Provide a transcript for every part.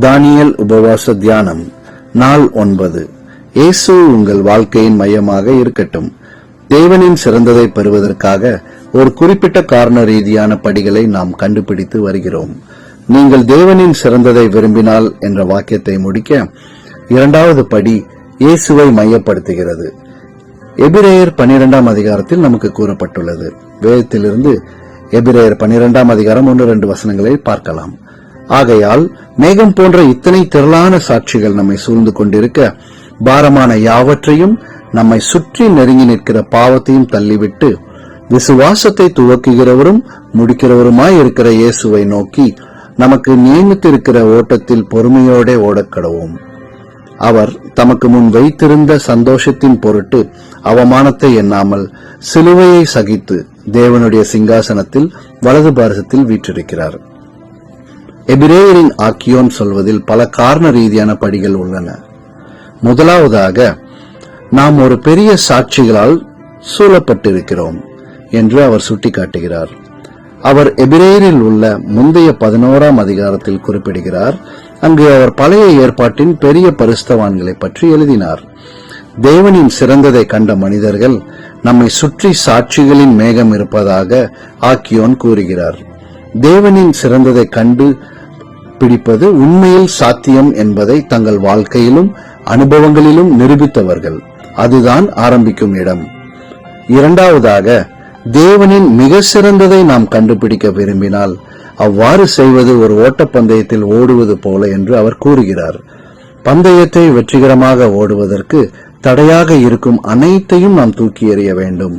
Daniel உபவாச தியானம் நாள் ஒன்பது. இயேசு உங்கள் வாழ்க்கையின் மையமாக இருக்கட்டும். தேவனின் சிறந்ததை பெறுவதற்காக ஒரு குறிப்பிட்ட காரண ரீதியான படிகளை நாம் கண்டுபிடித்து வருகிறோம். நீங்கள் தேவனின் சிறந்ததை விரும்பினால் என்ற வாக்கியத்தை முடிக்க இரண்டாவது படி இயேசுவை மையப்படுத்துகிறது. எபிரேயர் பனிரெண்டாம் அதிகாரத்தில் நமக்கு கூறப்பட்டுள்ளது. வேதத்திலிருந்து எபிரேயர் பனிரெண்டாம் அதிகாரம் ஒன்று ரெண்டு வசனங்களை பார்க்கலாம். ஆகையால் மேகம் போன்ற இத்தனை திரளான சாட்சிகள் நம்மை சூழ்ந்து கொண்டிருக்க பாரமான யாவற்றையும் நம்மை சுற்றி நெருங்கி நிற்கிற பாவத்தையும் தள்ளிவிட்டு விசுவாசத்தை துவக்குகிறவரும் முடிக்கிறவருமாய் இருக்கிற இயேசுவை நோக்கி நமக்கு நியமித்திருக்கிற ஓட்டத்தில் பொறுமையோடே ஓடக்கடவோம் அவர் தமக்கு முன் வைத்திருந்த சந்தோஷத்தின் பொருட்டு அவமானத்தை எண்ணாமல் சிலுவையை சகித்து தேவனுடைய சிங்காசனத்தில் வலது பாரசத்தில் வீற்றிருக்கிறார். எபிரேயரின் ஆக்கியோன் சொல்வதில் பல காரண ரீதியான படிகள் உள்ளன. முதலாவதாக நாம் ஒரு பெரிய சாட்சிகளால் சூழப்பட்டிருக்கிறோம் என்று அவர் சுட்டிக்காட்டுகிறார். அவர் எபிரேயரில் உள்ள முந்தைய பதினோராம் அதிகாரத்தில் குறிப்பிடுகிறார். அங்கு அவர் பழைய ஏற்பாட்டின் பெரிய பரிஸ்தவான்களை பற்றி எழுதினார். தேவனின் சிறந்ததை கண்ட மனிதர்கள் நம்மை சுற்றி சாட்சிகளின் மேகம் இருப்பதாக ஆக்கியோன் கூறுகிறார். தேவனின் சிறந்ததை கண்டு பிடிப்பது உண்மையில் சாத்தியம் என்பதை தங்கள் வாழ்க்கையிலும் அனுபவங்களிலும் நிரூபித்தவர்கள். அதுதான் ஆரம்பிக்கும் இடம். இரண்டாவதாக தேவனின் மிக சிறந்ததை நாம் கண்டுபிடிக்க விரும்பினால் அவ்வாறு செய்வது ஒரு ஓட்டப்பந்தயத்தில் ஓடுவது போல என்று அவர் கூறுகிறார். பந்தயத்தை வெற்றிகரமாக ஓடுவதற்கு தடையாக இருக்கும் அனைத்தையும் நாம் தூக்கி எறிய வேண்டும்.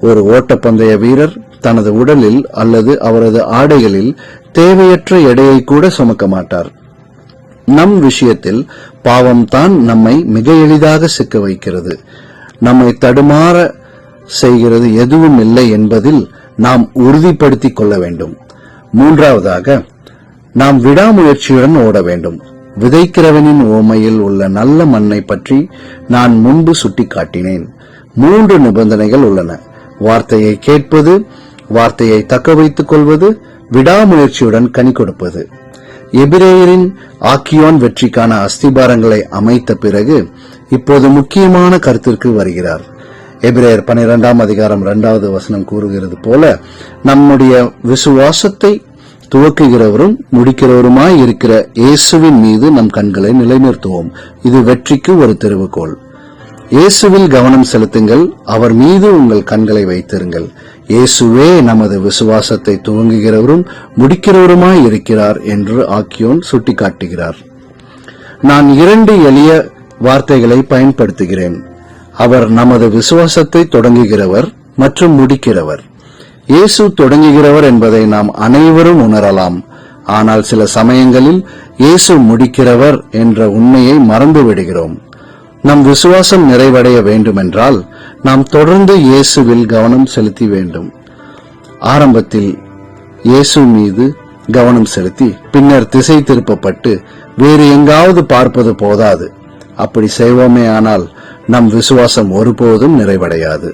ஒரு ஓட்டப்பந்தய வீரர் தனது உடலில் அல்லது அவரது ஆடைகளில் தேவையற்ற எடையை கூட சுமக்க மாட்டார். நம் விஷயத்தில் பாவம் தான் நம்மை மிக எளிதாக சிக்க வைக்கிறது. நம்மை தடுமாற செய்கிறது எதுவும் இல்லை என்பதில் நாம் உறுதிப்படுத்திக் கொள்ள வேண்டும். மூன்றாவதாக நாம் விடாமுயற்சியுடன் ஓட வேண்டும். விதைக்கிறவனின் ஓமையில் உள்ள நல்ல மண்ணை பற்றி நான் முன்பு சுட்டிக்காட்டினேன். மூன்று நிபந்தனைகள் உள்ளன. வார்த்தையை கேட்பது வார்த்தையை தக்க வைத்துக் கொள்வது விடாமுயற்சியுடன் கனி கொடுப்பது. எபிரேயரின் ஆக்கியோன் வெற்றிக்கான அஸ்திபாரங்களை அமைத்த பிறகு இப்போது முக்கியமான கருத்திற்கு வருகிறார். எபிரேயர் பனிரெண்டாம் அதிகாரம் இரண்டாவது வசனம் கூறுகிறது போல நம்முடைய விசுவாசத்தை துவக்குகிறவரும் முடிக்கிறவருமாய் இருக்கிற இயேசுவின் மீது நம் கண்களை நிலைநிறுத்துவோம். இது வெற்றிக்கு ஒரு தெருவுகோள் இயேசுவில் கவனம் செலுத்துங்கள். அவர் மீது உங்கள் கண்களை வைத்திருங்கள். இயேசுவே நமது விசுவாசத்தை துவங்குகிறவரும் முடிக்கிறவருமாய் இருக்கிறார் என்று ஆக்கியோன் சுட்டிக்காட்டுகிறார். நான் இரண்டு எளிய வார்த்தைகளை பயன்படுத்துகிறேன். அவர் நமது விசுவாசத்தை தொடங்குகிறவர் மற்றும் முடிக்கிறவர். இயேசு தொடங்குகிறவர் என்பதை நாம் அனைவரும் உணரலாம். ஆனால் சில சமயங்களில் இயேசு முடிக்கிறவர் என்ற உண்மையை மறந்து விடுகிறோம் நம் விசுவாசம் நிறைவடைய வேண்டுமென்றால் நாம் தொடர்ந்து இயேசுவில் கவனம் செலுத்தி வேண்டும். ஆரம்பத்தில் இயேசு மீது கவனம் செலுத்தி பின்னர் திசை திருப்பப்பட்டு வேறு எங்காவது பார்ப்பது போதாது. அப்படி செய்வோமே ஆனால் நம் விசுவாசம் ஒருபோதும் நிறைவடையாது.